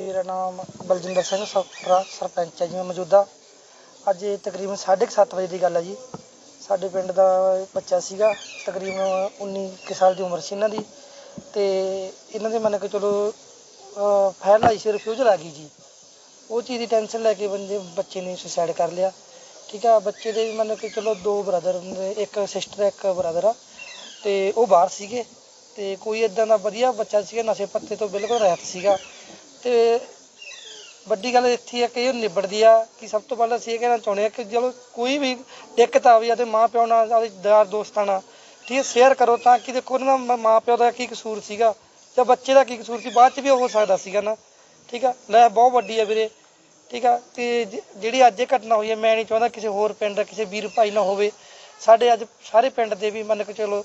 ਮੇਰਾ ਨਾਮ ਬਲਜਿੰਦਰ ਸਿੰਘ ਸੋਪਰਾ ਸਰਪੰਚ ਹੈ ਜੀ, ਮੈਂ ਮੌਜੂਦਾ। ਅੱਜ ਇਹ ਤਕਰੀਬਨ 7:30 ਵਜੇ ਦੀ ਗੱਲ ਹੈ ਜੀ। ਸਾਡੇ ਪਿੰਡ ਦਾ ਬੱਚਾ ਸੀਗਾ, ਤਕਰੀਬਨ 19 ਕੁ ਸਾਲ ਦੀ ਉਮਰ ਸੀ ਇਹਨਾਂ ਦੀ। ਤੇ ਇਹਨਾਂ ਦੇ ਮੰਨ ਕੇ ਚਲੋ, ਅਹ ਫਾਇਰ ਲਾਈ ਸੀ ਰਿਫਿਊਜ਼ਲ ਆ ਗਈ ਜੀ। ਉਹ ਚੀਜ਼ ਦੀ ਟੈਨਸ਼ਨ ਲੈ ਕੇ ਬੰਦੇ, ਬੱਚੇ ਨੇ ਸੁਸਾਈਡ ਕਰ ਲਿਆ। ਠੀਕ ਆ, ਬੱਚੇ ਦੇ ਵੀ ਮੰਨ ਕੇ ਚਲੋ ਦੋ ਬ੍ਰਦਰ ਇੱਕ ਸਿਸਟਰ ਇੱਕ ਬ੍ਰਦਰ ਆ। ਤੇ ਉਹ ਬਾਹਰ ਸੀਗੇ। ਤੇ ਕੋਈ ਇਦਾਂ ਦਾ ਵਧੀਆ ਬੱਚਾ ਸੀਗਾ, ਨਸ਼ੇ ਪੱਤੇ ਤੋਂ ਬਿਲਕੁਲ ਰਹਿਤ ਸੀਗਾ। ਤੇ ਵੱਡੀ ਗੱਲ ਇੱਥੇ ਹੈ ਕਿ ਇਹ ਨਿਬੜਦੀ ਆ ਕਿ ਸਭ ਤੋਂ ਪਹਿਲਾਂ ਅਸੀਂ ਇਹ ਕਹਿਣਾ ਚਾਹੁੰਦੇ ਆ ਕਿ ਜਦੋਂ ਕੋਈ ਵੀ ਦਿੱਕਤ ਆਵੇ ਤੇ ਮਾਂ ਪਿਓ ਨਾਲ, ਆਪਦੇ ਯਾਰ ਦੋਸਤਾਂ ਨਾਲ ਠੀਕ ਹੈ ਸ਼ੇਅਰ ਕਰੋ ਤਾਂ ਕਿ ਦੇਖੋ ਉਹਨਾਂ ਦਾ ਮਾਂ ਪਿਓ ਦਾ ਕੀ ਕਸੂਰ ਸੀਗਾ ਜਾਂ ਬੱਚੇ ਦਾ ਕੀ ਕਸੂਰ ਸੀ, ਬਾਅਦ ਚ ਵੀ ਹੋ ਸਕਦਾ ਸੀਗਾ ਨਾ, ਠੀਕ ਆ? ਲੈ ਬਹੁਤ ਵੱਡੀ ਆ ਵੀਰੇ, ਠੀਕ ਆ? ਤੇ ਜਿਹੜੀ ਅੱਜ ਇਹ ਘਟਨਾ ਹੋਈ ਹੈ, ਮੈਂ ਨਹੀਂ ਚਾਹੁੰਦਾ ਕਿਸੇ ਹੋਰ ਪਿੰਡ ਦਾ ਕਿਸੇ ਵੀਰ ਭਾਈ ਨਾਲ ਹੋਵੇ, ਸਾਡੇ ਅੱਜ ਸਾਰੇ ਪਿੰਡ ਦੇ ਵੀ ਮੰਨ ਕੇ ਚਲੋ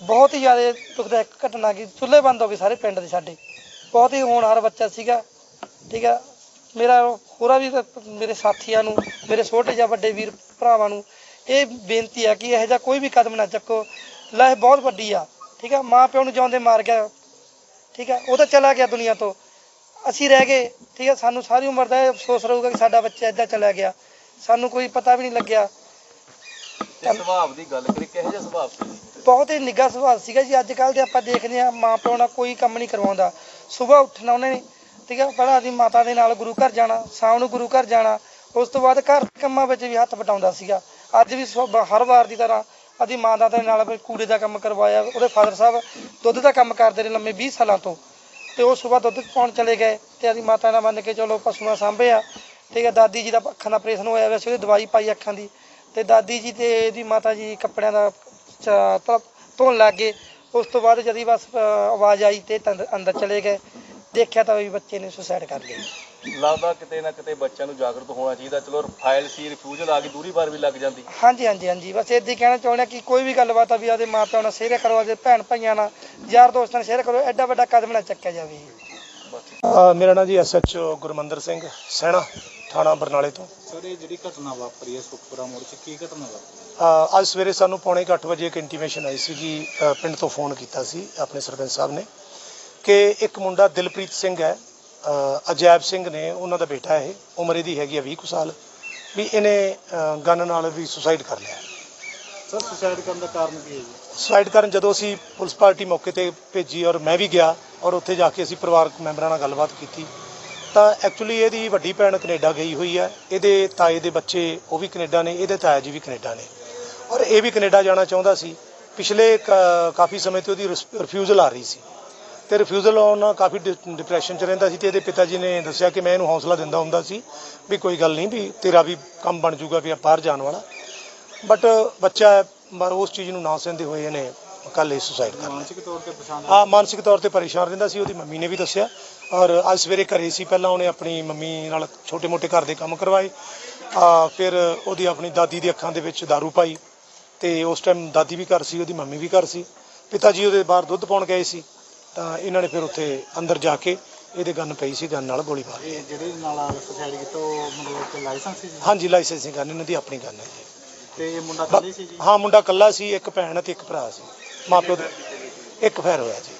ਬਹੁਤ ਹੀ ਜ਼ਿਆਦਾ ਦੁਖਦਾਇਕ ਘਟਨਾ ਕੀ ਚੁੱਲ੍ਹੇ ਬੰਦ ਹੋ ਗਏ ਸਾਰੇ ਪਿੰਡ ਦੇ ਸਾਡੇ। ਬਹੁਤ ਹੀ ਹੋਣਹਾਰ ਬੱਚਾ ਸੀਗਾ, ਠੀਕ ਆ। ਮੇਰਾ ਹੋਰਾਂ ਵੀ ਮੇਰੇ ਸਾਥੀਆਂ ਨੂੰ, ਮੇਰੇ ਛੋਟੇ ਜਾਂ ਵੱਡੇ ਵੀਰ ਭਰਾਵਾਂ ਨੂੰ ਇਹ ਬੇਨਤੀ ਆ ਕਿ ਇਹੋ ਜਿਹਾ ਕੋਈ ਵੀ ਕਦਮ ਨਾ ਚੱਕੋ। ਲੈ ਬਹੁਤ ਵੱਡੀ ਆ, ਠੀਕ ਆ। ਮਾਂ ਪਿਓ ਨੂੰ ਜਿਉਂਦੇ ਮਾਰ ਗਿਆ, ਠੀਕ ਆ। ਉਹ ਤਾਂ ਚਲਾ ਗਿਆ ਦੁਨੀਆ ਤੋਂ। ਅਸੀਂ ਰਹਿ ਗਏ, ਠੀਕ ਆ। ਸਾਨੂੰ ਸਾਰੀ ਉਮਰ ਦਾ ਇਹ ਅਫਸੋਸ ਰਹੂਗਾ ਕਿ ਸਾਡਾ ਬੱਚਾ ਇੱਦਾਂ ਚਲਾ ਗਿਆ। ਸਾਨੂੰ ਕੋਈ ਪਤਾ ਵੀ ਨਹੀਂ ਲੱਗਿਆ। ਤੇ ਸੁਭਾਅ ਦੀ ਗੱਲ ਕਰੀ ਕਿਹੋ ਜਿਹਾ ਸੁਭਾਅ ਸੀ? ਬਹੁਤ ਹੀ ਨਿੱਘਾ ਸੁਭਾਅ ਸੀਗਾ ਜੀ। ਅੱਜ ਕੱਲ੍ਹ ਦੇ ਆਪਾਂ ਦੇਖਦੇ ਹਾਂ, ਮਾਂ ਪਿਓ ਨਾਲ ਕੋਈ ਕੰਮ ਨਹੀਂ ਕਰਵਾਉਂਦਾ। ਸਵੇਰ ਉੱਠਣਾ ਉਹਨਾਂ ਨੇ ਠੀਕ ਹੈ ਪਹਿਲਾਂ ਆਪਣੀ ਮਾਤਾ ਦੇ ਨਾਲ ਗੁਰੂ ਘਰ ਜਾਣਾ, ਸ਼ਾਮ ਨੂੰ ਗੁਰੂ ਘਰ ਜਾਣਾ, ਉਸ ਤੋਂ ਬਾਅਦ ਘਰ ਕੰਮਾਂ ਵਿੱਚ ਵੀ ਹੱਥ ਵਟਾਉਂਦਾ ਸੀਗਾ। ਅੱਜ ਵੀ ਸੁਬ- ਹਰ ਵਾਰ ਦੀ ਤਰ੍ਹਾਂ ਆਪਣੀ ਮਾਤਾ ਦੇ ਨਾਲ ਵੀ ਕੂੜੇ ਦਾ ਕੰਮ ਕਰਵਾਇਆ, ਉਹਦੇ ਫਾਦਰ ਸਾਹਿਬ ਦੁੱਧ ਦਾ ਕੰਮ ਕਰਦੇ ਨੇ ਲੰਮੇ 20 ਸਾਲਾਂ ਤੋਂ। ਤੇ ਉਹ ਸਵੇਰ ਦੁੱਧ ਪਾਉਣ ਚਲੇ ਗਏ ਤੇ ਆਪਣੀ ਮਾਤਾ ਨਾਲ ਮੰਨ ਕੇ ਚਲੋ ਪਸ਼ੂਆਂ ਸਾਂਭੇ ਆ ਠੀਕ ਹੈ ਦਾਦੀ ਜੀ ਦਾ ਅੱਖਾਂ ਦਾ ਆਪਰੇਸ਼ਨ ਹੋਇਆ ਵੈਸੇ, ਉਹਦੀ ਦਵਾਈ ਪਾਈ ਅੱਖਾਂ ਦੀ। ਤੇ ਦਾਦੀ ਜੀ ਤੇ ਇਹਦੀ ਮਾਤਾ ਜੀ ਕੱਪੜਿਆਂ ਦਾ ਚ- ਧੋਣ ਲੱਗ ਗਏ। ਉਸ ਤੋਂ ਬਾਅਦ ਜਦੀ ਬਸ ਅਹ, ਆਵਾਜ਼ ਆਈ ਤੇ ਤੰਦ- ਅੰਦਰ ਚਲੇ ਗਏ। ਦੇਖਿਆ ਤਾਂ ਵੀ ਬੱਚੇ ਨੇ ਸੁਸਾਈਡ ਕਰ ਲਿਆ ਲੱਗਦਾ ਕਿਤੇ ਨਾ ਕਿਤੇ ਬੱਚਿਆਂ ਨੂੰ ਜਾਗਰੂਕ ਹੋਣਾ ਚਾਹੀਦਾ। ਚਲੋ ਫਾਈਲ ਸੀ ਰਿਫਿਊਜ਼ਲ ਆ ਗਈ ਦੂਰੀ ਵਾਰ ਵੀ ਲੱਗ ਜਾਂਦੀ। ਹਾਂਜੀ ਹਾਂਜੀ ਹਾਂਜੀ। ਬਸ ਇੱਦਾਂ ਹੀ ਕਹਿਣਾ ਚਾਹੁੰਦੇ ਹਾਂ ਕਿ ਕੋਈ ਵੀ ਗੱਲਬਾਤ ਆ ਵੀ ਆਦੇ ਮਾਪਿਆਂ ਨਾਲ ਸ਼ੇਅਰ ਕਰੋ ਆਦੇ ਭੈਣ ਭਾਈਆਂ ਨਾਲ ਯਾਰ ਦੋਸਤਾਂ ਨਾਲ ਸ਼ੇਅਰ ਕਰੋ ਐਡਾ ਵੱਡਾ ਕਦਮ ਨਾ ਚੱਕਿਆ ਜਾਵੇ। ਮੇਰਾ ਨਾਮ ਜੀ ਐਸਐਚਓ ਗੁਰਮੰਦਰ ਸਿੰਘ ਸੈਣਾ। ਥਾਣਾ ਬਰਨਾਲੇ ਤੋਂ। ਸਰ ਇਹ ਜਿਹੜੀ ਘਟਨਾ ਵਾਪਰੀ ਹੈ ਸੁਖਪੁਰਾ ਮੋੜ 'ਚ ਕੀ ਘਟਨਾ ਵਾਪਰੀ? ਅ, ਅੱਜ ਸਵੇਰੇ ਸਾਨੂੰ ਪੌਣੇ ਕੁ ਅੱਠ ਵਜੇ ਇੱਕ ਇੰਟੀਮੇਸ਼ਨ ਆਈ ਸੀ ਕਿ ਅ, ਪਿੰਡ ਤੋਂ ਫੋਨ ਕੀਤਾ ਸੀ ਆਪਣੇ ਸਰਪੰਚ ਸਾਹਿਬ ਨੇ ਕਿ ਇੱਕ ਮੁੰਡਾ ਦਿਲਪ੍ਰੀਤ ਸਿੰਘ ਹੈ ਅ, ਅਜੈਬ ਸਿੰਘ ਨੇ ਉਹਨਾਂ ਦਾ ਬੇਟਾ ਇਹ ਉਮਰ ਇਹਦੀ ਹੈਗੀ ਆ 20 ਕੁ ਸਾਲ ਵੀ ਇਹਨੇ ਗਨ ਨਾਲ ਵੀ ਸੁਸਾਈਡ ਕਰ ਲਿਆ। ਸਰ ਸੁਸਾਈਡ ਕਰਨ ਦਾ ਕਾਰਨ ਕੀ ਹੈ ਜੀ? ਸੁਸਾਈਡ ਕਰਨ ਜਦੋਂ ਅਸੀਂ ਪੁਲਿਸ ਪਾਰਟੀ ਮੌਕੇ ਤੇ ਭੇਜੀ ਔਰ ਮੈਂ ਵੀ ਗਿਆ ਔਰ ਉੱਥੇ ਜਾ ਕੇ ਅਸੀਂ ਪਰਿਵਾਰਕ ਮੈਂਬਰਾਂ ਨਾਲ ਗੱਲਬਾਤ ਕੀਤੀ ਤਾਂ ਐਕਚੁਅਲੀ ਇਹਦੀ ਵੱਡੀ ਭੈਣ ਕੈਨੇਡਾ ਗਈ ਹੋਈ ਹੈ। ਇਹਦੇ ਤਾਏ ਦੇ ਬੱਚੇ ਉਹ ਵੀ ਕੈਨੇਡਾ ਨੇ ਇਹਦੇ ਤਾਇਆ ਜੀ ਵੀ ਕੈਨੇਡਾ ਨੇ। ਔਰ ਇਹ ਵੀ ਕੈਨੇਡਾ ਜਾਣਾ ਚਾਹੁੰਦਾ ਸੀ। ਪਿਛਲੇ ਕ- ਕਾਫੀ ਸਮੇਂ ਤੋਂ ਉਹਦੀ ਰਿਫਿਊਜ਼ਲ ਆ ਰਹੀ ਸੀ। ਤੇ ਰਿਫਿਊਜ਼ਲ ਆਉਣ ਨਾਲ ਕਾਫੀ ਡਿਪਰੈਸ਼ਨ ਚ ਰਹਿੰਦਾ ਸੀ ਤੇ ਇਹਦੇ ਪਿਤਾ ਜੀ ਨੇ ਦੱਸਿਆ ਕਿ ਮੈਂ ਇਹਨੂੰ ਹੌਸਲਾ ਦਿੰਦਾ ਹੁੰਦਾ ਸੀ ਵੀ ਕੋਈ ਗੱਲ ਨਹੀਂ ਵੀ ਤੇਰਾ ਵੀ ਕੰਮ ਬਣ ਜਾਊਗਾ ਵੀ ਆ ਬਾਹਰ ਜਾਣ ਵਾਲਾ। ਬਟ ਬੱਚਾ ਹੈ, ਉਸ ਚੀਜ਼ ਨੂੰ ਨਾ ਸਹਿੰਦੇ ਹੋਏ ਇਹਨੇ ਕੱਲ ਇਹ ਸੁਸਾਈਡ ਕਰ ਲਿਆ ਮਾਨਸਿਕ ਤੌਰ ਤੇ ਪਛਾਣ ਆ ਮਾਨਸਿਕ ਤੌਰ ਤੇ ਪਰੇਸ਼ਾਨ ਰਹਿੰਦਾ ਸੀ ਉਹਦੀ ਮੰਮੀ ਨੇ ਵੀ ਦੱਸਿਆ। ਔਰ ਅੱਜ ਸਵੇਰੇ ਘਰੇ ਸੀ ਪਹਿਲਾਂ ਉਹਨੇ ਆਪਣੀ ਮੰਮੀ ਨਾਲ ਛੋਟੇ-ਮੋਟੇ ਘਰ ਦੇ ਕੰਮ ਕਰਵਾਏ। ਆ ਫਿਰ ਉਹਦੀ ਆਪਣੀ ਦਾਦੀ ਦੀ ਅੱਖਾਂ ਦੇ ਵਿੱਚ दारू ਪਾਈ। ਤੇ ਉਸ ਟਾਈਮ ਦਾਦੀ ਵੀ ਘਰ ਸੀ ਉਹਦੀ ਮੰਮੀ ਵੀ ਘਰ ਸੀ। ਪਿਤਾ ਜੀ ਉਹਦੇ ਬਾਹਰ ਦੁੱਧ ਪਾਉਣ ਗਏ ਸੀ। ਤਾਂ ਇਹਨਾਂ ਨੇ ਫਿਰ ਉੱਥੇ ਅੰਦਰ ਜਾ ਕੇ ਇਹਦੇ ਗਨ ਪਈ ਸੀ ਗਨ ਨਾਲ ਗੋਲੀ ਮਾਰ ਇਹ ਜਿਹੜੇ ਨਾਲ ਸੁਸਾਈਡ ਕੀਤਾ ਉਹ ਮਤਲਬ ਕਿ ਲਾਇਸੈਂਸ ਸੀ ਜੀ? ਹਾਂਜੀ ਲਾਇਸੈਂਸਿੰਗ ਗਨ ਇਹਨਾਂ ਦੀ ਆਪਣੀ ਗਨ ਹੈ ਜੀ। ਤੇ ਇਹ ਮੁੰਡਾ ਕੱਲੇ ਸੀ ਜੀ? ਹਾਂ ਮੁੰਡਾ ਕੱਲਾ ਸੀ ਇੱਕ ਭੈਣ ਤੇ ਇੱਕ ਭਰਾ ਸੀ। ਮਾਪਿਓ ਦੇ ਇੱਕ ਫੈਰ ਹੋਇਆ ਜੀ।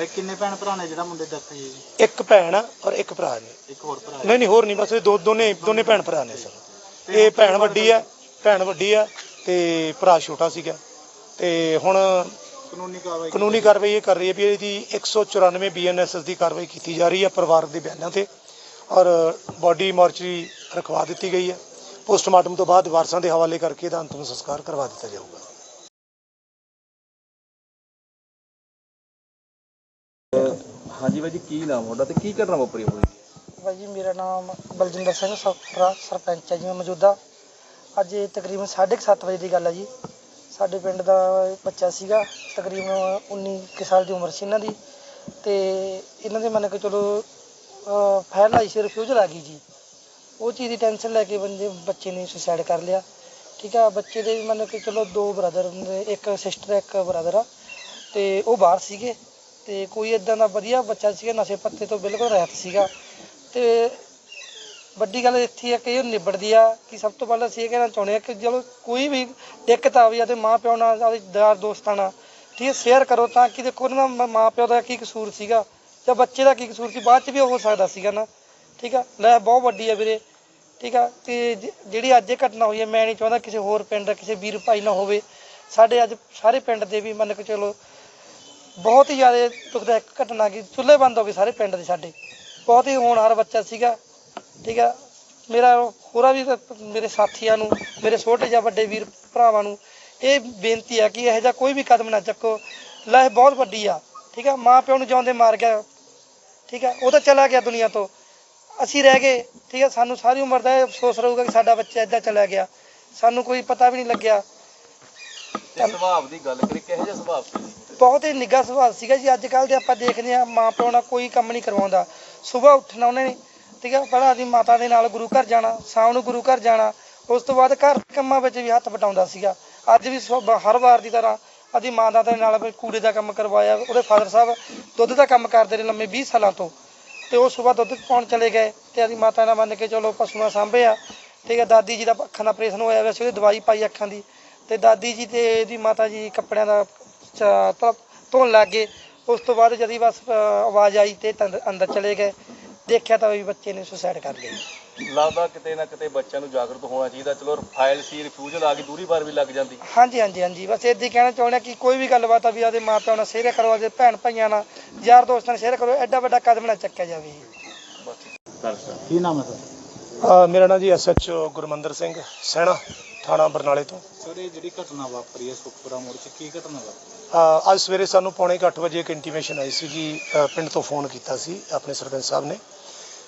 ਇਹ ਕਿੰਨੇ ਭੈਣ ਭਰਾ ਨੇ ਜਿਹੜਾ ਮੁੰਡੇ ਦੀ ਡੈਥ ਹੋਈ ਹੈ ਜੀ? ਇੱਕ ਭੈਣ ਆ ਔਰ ਇੱਕ ਭਰਾ ਨੇ। ਇੱਕ ਹੋਰ ਭਰਾ। ਨਹੀਂ ਨਹੀਂ ਹੋਰ ਨਹੀਂ ਬਸ ਇਹ ਦੋ ਦੋਨੇ ਦੋਨੇ ਭੈਣ ਭਰਾ ਨੇ ਸਰ। ਇਹ ਭੈਣ ਵੱਡੀ ਆ ਭੈਣ ਵੱਡੀ ਆ ਤੇ ਭਰਾ ਛੋਟਾ ਸੀਗਾ। ਤੇ ਹੁਣ ਕਾਨੂੰਨੀ ਕਾਰਵਾਈ ਕਾਨੂੰਨੀ ਕਾਰਵਾਈ ਇਹ ਕਰ ਰਹੀ ਹੈ ਵੀ ਇਹਦੀ 194 ਬੀਐਨਐਸਐਸ ਦੀ ਕਾਰਵਾਈ ਕੀਤੀ ਜਾ ਰਹੀ ਹੈ ਪਰਿਵਾਰਕ ਦੇ ਬਿਆਨਾਂ ਤੇ ਔਰ ਬਾਡੀ ਮਾਰਚਰੀ ਰਖਵਾ ਦਿੱਤੀ ਗਈ ਹੈ। ਪੋਸਟਮਾਰਟਮ ਤੋਂ ਬਾਅਦ ਵਾਰਸਾਂ ਦੇ ਹਵਾਲੇ ਕਰਕੇ ਇਹਦਾ ਅੰਤਿਮ ਸੰਸਕਾਰ ਕਰਵਾ ਦਿੱਤਾ ਜਾਊਗਾ। ਹਾਂਜੀ ਬਾਈ ਜੀ ਕੀ ਨਾਮ ਤੁਹਾਡਾ ਤੇ ਕੀ ਘਟਨਾ ਵਾਪਰੀ ਹੋਈ ਭਾਈ ਜੀ ਮੇਰਾ ਨਾਮ ਬਲਜਿੰਦਰ ਸਿੰਘ ਸੋਪਰਾ ਸਰਪੰਚ ਹੈ ਜੀ ਮੈਂ ਮੌਜੂਦਾ। ਅੱਜ ਇਹ ਤਕਰੀਬਨ 7:30 ਵਜੇ ਦੀ ਗੱਲ ਹੈ ਜੀ। ਸਾਡੇ ਪਿੰਡ ਦਾ ਬੱਚਾ ਸੀਗਾ ਤਕਰੀਬਨ 19 ਕੁ ਸਾਲ ਦੀ ਉਮਰ ਸੀ ਇਹਨਾਂ ਦੀ। ਤੇ ਇਹਨਾਂ ਦੇ ਮੰਨ ਕੇ ਚਲੋ ਅਹ, ਫਾਇਰ ਲਾਈ ਸੀ ਰਿਫਿਊਜ਼ਲ ਆ ਗਈ ਜੀ। ਉਹ ਚੀਜ਼ ਦੀ ਟੈਨਸ਼ਨ ਲੈ ਕੇ ਬੰਦੇ ਬੱਚੇ ਨੇ ਸੁਸਾਈਡ ਕਰ ਲਿਆ। ਠੀਕ ਆ ਬੱਚੇ ਦੇ ਵੀ ਮੰਨ ਕੇ ਚਲੋ ਦੋ ਬ੍ਰਦਰ ਇੱਕ ਸਿਸਟਰ ਇੱਕ ਬ੍ਰਦਰ ਆ। ਤੇ ਉਹ ਬਾਹਰ ਸੀਗੇ। ਤੇ ਕੋਈ ਇਦਾਂ ਦਾ ਵਧੀਆ ਬੱਚਾ ਸੀਗਾ, ਨਸ਼ੇ ਪੱਤੇ ਤੋਂ ਬਿਲਕੁਲ ਰਹਿਤ ਸੀਗਾ। ਤੇ ਵੱਡੀ ਗੱਲ ਇੱਥੇ ਆ ਕਿ ਇਹ ਨਿਬੜਦੀ ਆ ਕਿ ਸਭ ਤੋਂ ਪਹਿਲਾਂ ਅਸੀਂ ਇਹ ਕਹਿਣਾ ਚਾਹੁੰਦੇ ਆ ਕਿ ਜਦੋਂ ਕੋਈ ਵੀ ਦਿੱਕਤ ਆਵੇ ਤੇ ਮਾਂ ਪਿਓ ਨਾਲ, ਆਪਦੇ ਯਾਰ ਦੋਸਤਾਂ ਨਾਲ, ਠੀਕ ਹੈ ਸ਼ੇਅਰ ਕਰੋ ਤਾਂ ਕਿ ਦੇਖੋ ਉਹਨਾਂ ਦਾ ਮਾਂ ਪਿਓ ਦਾ ਕੀ ਕਸੂਰ ਸੀਗਾ ਜਾਂ ਬੱਚੇ ਦਾ ਕੀ ਕਸੂਰ ਸੀ, ਬਾਅਦ ਚ ਵੀ ਉਹ ਹੋ ਸਕਦਾ ਸੀਗਾ ਨਾ, ਠੀਕ ਆ? ਲੈ, ਬਹੁਤ ਵੱਡੀ ਆ ਵੀਰੇ, ਠੀਕ ਆ? ਤੇ ਜਿਹੜੀ ਅੱਜ ਇਹ ਘਟਨਾ ਹੋਈ ਹੈ, ਮੈਂ ਨਹੀਂ ਚਾਹੁੰਦਾ ਕਿਸੇ ਹੋਰ ਪਿੰਡ, ਕਿਸੇ ਵੀਰ ਭਾਈ ਨਾ ਹੋਵੇ। ਸਾਡੇ ਅੱਜ ਸਾਰੇ ਪਿੰਡ ਦੇ ਵੀ ਮੰਨ ਕੇ ਚਲੋ ਬਹੁਤ ਹੀ ਜ਼ਿਆਦਾ ਦੁਖਦਾਇਕ ਘਟਨਾ ਕੀ ਚੁੱਲ੍ਹੇ ਬੰਦ ਹੋ ਗਏ ਸਾਰੇ ਪਿੰਡ ਦੇ ਸਾਡੇ। ਬਹੁਤ ਹੀ ਹੋਣਹਾਰ ਬੱਚਾ ਸੀਗਾ, ਠੀਕ ਆ। ਮੇਰਾ ਹੋਰਾਂ ਵੀ ਮੇਰੇ ਸਾਥੀਆਂ ਨੂੰ, ਮੇਰੇ ਛੋਟੇ ਜਾਂ ਵੱਡੇ ਵੀਰ ਭਰਾਵਾਂ ਨੂੰ ਇਹ ਬੇਨਤੀ ਆ ਕਿ ਇਹੋ ਜਿਹਾ ਕੋਈ ਵੀ ਕਦਮ ਨਾ ਚੱਕੋ। ਲਾਹ ਬਹੁਤ ਵੱਡੀ ਆ, ਠੀਕ ਆ। ਮਾਂ ਪਿਓ ਨੂੰ ਜਿਉਂਦੇ ਮਾਰ ਗਿਆ, ਠੀਕ ਆ। ਉਹ ਤਾਂ ਚਲਾ ਗਿਆ ਦੁਨੀਆ ਤੋਂ। ਅਸੀਂ ਰਹਿ ਗਏ, ਠੀਕ ਆ। ਸਾਨੂੰ ਸਾਰੀ ਉਮਰ ਦਾ ਇਹ ਅਫਸੋਸ ਰਹੂਗਾ ਕਿ ਸਾਡਾ ਬੱਚਾ ਇੱਦਾਂ ਚਲਾ ਗਿਆ। ਸਾਨੂੰ ਕੋਈ ਪਤਾ ਵੀ ਨਹੀਂ ਲੱਗਿਆ। ਤੇ ਸੁਭਾਅ ਦੀ ਗੱਲ ਕਰੀ ਕਿਹੋ ਜਿਹਾ ਸੁਭਾਅ ਸੀ? ਬਹੁਤ ਹੀ ਨਿੱਘਾ ਸੁਭਾਅ ਸੀਗਾ ਜੀ। ਅੱਜ ਕੱਲ੍ਹ ਦੇ ਆਪਾਂ ਦੇਖਦੇ ਆ ਮਾਂ ਪਿਓ ਨਾਲ ਕੋਈ ਕੰਮ ਨਹੀਂ ਕਰਵਾਉਂਦਾ। ਸਵੇਰ ਉੱਠਣਾ ਉਹਨਾਂ ਨੇ, ਠੀਕ ਆ? ਪਹਿਲਾਂ ਆਪਣੀ ਮਾਤਾ ਦੇ ਨਾਲ ਗੁਰੂ ਘਰ ਜਾਣਾ, ਸ਼ਾਮ ਨੂੰ ਗੁਰੂ ਘਰ ਜਾਣਾ, ਉਸ ਤੋਂ ਬਾਅਦ ਘਰ ਦੇ ਕੰਮਾਂ ਵਿੱਚ ਵੀ ਹੱਥ ਵਟਾਉਂਦਾ ਸੀਗਾ। ਅੱਜ ਵੀ ਸੁਬ- ਹਰ ਵਾਰ ਦੀ ਤਰ੍ਹਾਂ ਆਦੀ ਮਾਤਾ ਦੇ ਨਾਲ ਵੀ ਕੂੜੇ ਦਾ ਕੰਮ ਕਰਵਾਇਆ, ਉਹਦੇ ਫਾਦਰ ਸਾਹਿਬ ਦੁੱਧ ਦਾ ਕੰਮ ਕਰਦੇ ਨੇ ਲੰਮੇ 20 ਸਾਲਾਂ ਤੋਂ। ਤੇ ਉਹ ਸਵੇਰ ਦੁੱਧ ਪਾਉਣ ਚਲੇ ਗਏ ਤੇ ਆਦੀ ਮਾਤਾ ਨਾਲ ਮੰਨ ਕੇ ਚਲੋ ਪਸ਼ੂਆਂ ਸਾਂਭੇ ਆ, ਠੀਕ ਆ? ਦਾਦੀ ਜੀ ਦਾ ਅੱਖਾਂ ਦਾ ਆਪਰੇਸ਼ਨ ਹੋਇਆ ਵੈਸੇ ਉਹਦੀ ਦਵਾਈ ਪਾਈ ਅੱਖਾਂ ਦੀ। ਤੇ ਦਾਦੀ ਜੀ ਤੇ ਇਹਦੀ ਮਾਤਾ ਜੀ ਕੱਪੜਿਆਂ ਦਾ ਧੋਣ ਲੱਗ ਗਏ ਉਸ ਤੋਂ ਬਾਅਦ ਜਦੀ ਬਸ ਆਵਾਜ਼ ਆਈ ਤੇ ਅੰਦਰ ਚਲੇ ਗਏ। ਦੇਖਿਆ ਤਾਂ ਵੀ ਬੱਚੇ ਨੇ ਸੁਸਾਈਡ ਕਰ ਲਿਆ ਲੱਗਦਾ ਕਿਤੇ ਨਾ ਕਿਤੇ ਬੱਚਿਆਂ ਨੂੰ ਜਾਗਰੂਕ ਹੋਣਾ ਚਾਹੀਦਾ। ਚਲੋ ਫਾਈਲ ਸੀ ਰਿਫਿਊਜ਼ਲ ਆ ਗਈ ਦੂਰੀ ਵਾਰ ਵੀ ਲੱਗ ਜਾਂਦੀ। ਹਾਂਜੀ ਹਾਂਜੀ ਹਾਂਜੀ। ਬਸ ਹੀ ਕਹਿਣਾ ਚਾਹੁੰਦੇ ਹਾਂ ਕਿ ਕੋਈ ਵੀ ਗੱਲਬਾਤ ਆ ਵੀ ਆਦੇ ਮਾਪਿਆਂ ਨਾਲ ਸ਼ੇਅਰ ਕਰੋ ਆਦੇ ਭੈਣ ਭਾਈਆਂ ਨਾਲ ਯਾਰ ਦੋਸਤਾਂ ਨਾਲ ਸ਼ੇਅਰ ਕਰੋ ਐਡਾ ਵੱਡਾ ਕਦਮ ਨਾ ਚੱਕਿਆ ਜਾਵੇ। ਕੀ ਨਾਮ ਹੈ ਤੁਹਾਡਾ? ਅ, ਮੇਰਾ ਨਾਮ ਜੀ ਐਸਐਚਓ ਗੁਰਮੰਦਰ ਸਿੰਘ ਸੈਣਾ। ਥਾਣਾ ਬਰਨਾਲੇ ਤੋਂ। ਸਰ ਇਹ ਜਿਹੜੀ ਘਟਨਾ ਵਾਪਰੀ ਹੈ ਸੁਖਪੁਰਾ ਮੋੜ 'ਚ ਕੀ ਘਟਨਾ ਵਾਪਰੀ? ਅ, ਅੱਜ ਸਵੇਰੇ ਸਾਨੂੰ ਪੌਣੇ ਕੁ ਅੱਠ ਵਜੇ ਇੱਕ ਇੰਟੀਮੇਸ਼ਨ ਆਈ ਸੀ ਕਿ ਅ, ਪਿੰਡ ਤੋਂ ਫੋਨ ਕੀਤਾ ਸੀ ਆਪਣੇ ਸਰਪੰਚ ਸਾਹਿਬ ਨੇ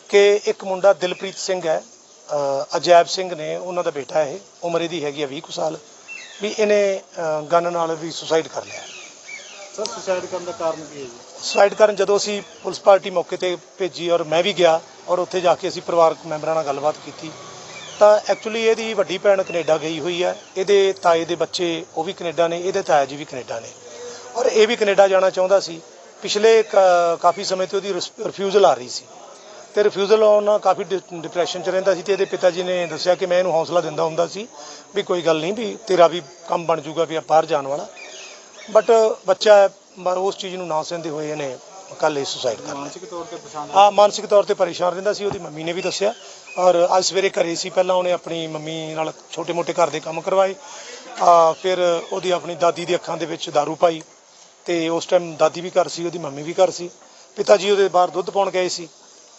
ਕਿ ਇੱਕ ਮੁੰਡਾ ਦਿਲਪ੍ਰੀਤ ਸਿੰਘ ਹੈ ਅ, ਅਜੈਬ ਸਿੰਘ ਨੇ ਉਹਨਾਂ ਦਾ ਬੇਟਾ ਇਹ ਉਮਰ ਇਹਦੀ ਹੈਗੀ ਆ 20 ਕੁ ਸਾਲ ਵੀ ਇਹਨੇ ਗਨ ਨਾਲ ਵੀ ਸੁਸਾਈਡ ਕਰ ਲਿਆ। ਸਰ ਸੁਸਾਈਡ ਕਰਨ ਦਾ ਕਾਰਨ ਕੀ ਹੈ ਜੀ? ਸੁਸਾਈਡ ਕਰਨ ਜਦੋਂ ਅਸੀਂ ਪੁਲਿਸ ਪਾਰਟੀ ਮੌਕੇ ਤੇ ਭੇਜੀ ਔਰ ਮੈਂ ਵੀ ਗਿਆ ਔਰ ਉੱਥੇ ਜਾ ਕੇ ਅਸੀਂ ਪਰਿਵਾਰਕ ਮੈਂਬਰਾਂ ਨਾਲ ਗੱਲਬਾਤ ਕੀਤੀ ਤਾਂ ਐਕਚੁਅਲੀ ਇਹਦੀ ਵੱਡੀ ਭੈਣ ਕੈਨੇਡਾ ਗਈ ਹੋਈ ਹੈ ਇਹਦੇ ਤਾਏ ਦੇ ਬੱਚੇ ਉਹ ਵੀ ਕੈਨੇਡਾ ਨੇ ਇਹਦੇ ਤਾਇਆ ਜੀ ਵੀ ਕੈਨੇਡਾ ਨੇ। ਔਰ ਇਹ ਵੀ ਕੈਨੇਡਾ ਜਾਣਾ ਚਾਹੁੰਦਾ ਸੀ। ਪਿਛਲੇ ਕਾਫੀ ਸਮੇਂ ਤੋਂ ਉਹਦੀ ਰਿਫਿਊਜ਼ਲ ਆ ਰਹੀ ਸੀ। ਤੇ ਰਿਫਿਊਜ਼ਲ ਆਉਣ ਨਾਲ ਕਾਫੀ ਡਿਪਰੈਸ਼ਨ ਚ ਰਹਿੰਦਾ ਸੀ ਤੇ ਇਹਦੇ ਪਿਤਾ ਜੀ ਨੇ ਦੱਸਿਆ ਕਿ ਮੈਂ ਇਹਨੂੰ ਹੌਸਲਾ ਦਿੰਦਾ ਹੁੰਦਾ ਸੀ ਵੀ ਕੋਈ ਗੱਲ ਨਹੀਂ ਵੀ ਤੇਰਾ ਵੀ ਕੰਮ ਬਣ ਜਾਊਗਾ ਵੀ ਆ ਬਾਹਰ ਜਾਣ ਵਾਲਾ। ਬਟ ਬੱਚਾ ਹੈ, ਮ- ਉਸ ਚੀਜ਼ ਨੂੰ ਨਾ ਸਹਿੰਦੇ ਹੋਏ ਇਹਨੇ ਕੱਲ ਇਹ ਸੁਸਾਈਡ ਕਰ ਲਿਆ। ਮਾਨਸਿਕ ਤੌਰ ਤੇ ਆ ਮਾਨਸਿਕ ਤੌਰ ਤੇ ਪਰੇਸ਼ਾਨ ਰਹਿੰਦਾ ਸੀ। ਉਹਦੀ ਮੰਮੀ ਨੇ ਵੀ ਦੱਸਿਆ। ਔਰ ਅੱਜ ਸਵੇਰੇ ਘਰੇ ਸੀ ਪਹਿਲਾਂ ਉਹਨੇ ਆਪਣੀ ਮੰਮੀ ਨਾਲ ਛੋਟੇ-ਮੋਟੇ ਘਰ ਦੇ ਕੰਮ ਕਰਵਾਏ। ਆ ਫਿਰ ਉਹਦੀ ਆਪਣੀ ਦਾਦੀ ਦੀ ਅੱਖਾਂ ਦੇ ਵਿੱਚ दारू ਪਾਈ ਤੇ ਉਸ ਟਾਈਮ ਦਾਦੀ ਵੀ ਘਰ ਸੀ ਉਹਦੀ ਮੰਮੀ ਵੀ ਘਰ ਸੀ। ਪਿਤਾ ਜੀ ਉਹਦੇ ਬਾਹਰ ਦੁੱਧ ਪਾਉਣ ਗਏ ਸੀ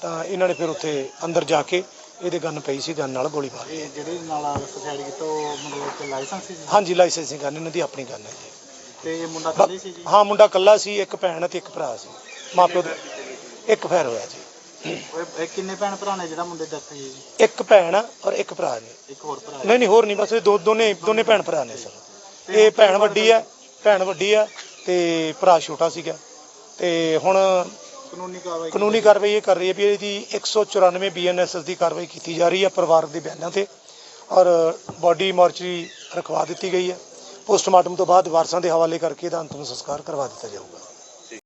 ਤਾਂ ਇਹਨਾਂ ਨੇ ਫਿਰ ਉੱਥੇ ਅੰਦਰ ਜਾ ਕੇ ਇਹਦੇ ਗਨ ਪਈ ਸੀ ਗਨ ਨਾਲ ਗੋਲੀ ਮਾਰੀ ਇਹ ਜਿਹੜੇ ਨਾਲ ਸੁਸਾਈਡ ਕੀਤਾ ਉਹ ਮਤਲਬ ਕਿ ਲਾਇਸੈਂਸ ਸੀ ਜੀ? ਹਾਂਜੀ ਲਾਇਸੈਂਸਿੰਗ ਗਨ ਇਹਨਾਂ ਦੀ ਆਪਣੀ ਗਨ ਹੈ ਜੀ। ਤੇ ਇਹ ਮੁੰਡਾ ਕੱਲੇ ਸੀ ਜੀ? ਹਾਂ ਮੁੰਡਾ ਕੱਲਾ ਸੀ ਇੱਕ ਭੈਣ ਤੇ ਇੱਕ ਭਰਾ ਸੀ। ਮਾਪਿਓ ਦੇ ਇੱਕ ਫੈਰ ਹੋਇਆ ਜੀ। ਇਹ ਕਿੰਨੇ ਭੈਣ ਭਰਾ ਨੇ ਜਿਹੜਾ ਮੁੰਡੇ ਦੀ ਡੈਥ ਹੋਈ ਹੈ ਜੀ? ਇੱਕ ਭੈਣ ਆ ਔਰ ਇੱਕ ਭਰਾ ਨੇ। ਇੱਕ ਹੋਰ ਭਰਾ। ਨਹੀਂ ਨਹੀਂ ਹੋਰ ਨਹੀਂ ਬਸ ਇਹ ਦੋ ਦੋਨੇ ਦੋਨੇ ਭੈਣ ਭਰਾ ਨੇ ਸਰ। ਇਹ ਭੈਣ ਵੱਡੀ ਆ ਭੈਣ ਵੱਡੀ ਆ ਤੇ ਭਰਾ ਛੋਟਾ ਸੀਗਾ। ਤੇ ਹੁਣ ਕਾਨੂੰਨੀ ਕਾਰਵਾਈ ਕਾਨੂੰਨੀ ਕਾਰਵਾਈ ਇਹ ਕਰ ਰਹੀ ਹੈ ਵੀ ਇਹਦੀ 194 ਬੀਐਨਐਸਐਸ ਦੀ ਕਾਰਵਾਈ ਕੀਤੀ ਜਾ ਰਹੀ ਹੈ ਪਰਿਵਾਰਕ ਦੇ ਬਿਆਨਾਂ ਤੇ ਔਰ ਬਾਡੀ ਮਾਰਚਰੀ ਰਖਵਾ ਦਿੱਤੀ ਗਈ ਹੈ। ਪੋਸਟਮਾਰਟਮ ਤੋਂ ਬਾਅਦ ਵਾਰਸਾਂ ਦੇ ਹਵਾਲੇ ਕਰਕੇ ਇਹਦਾ ਅੰਤਿਮ ਸੰਸਕਾਰ ਕਰਵਾ ਦਿੱਤਾ ਜਾਊਗਾ।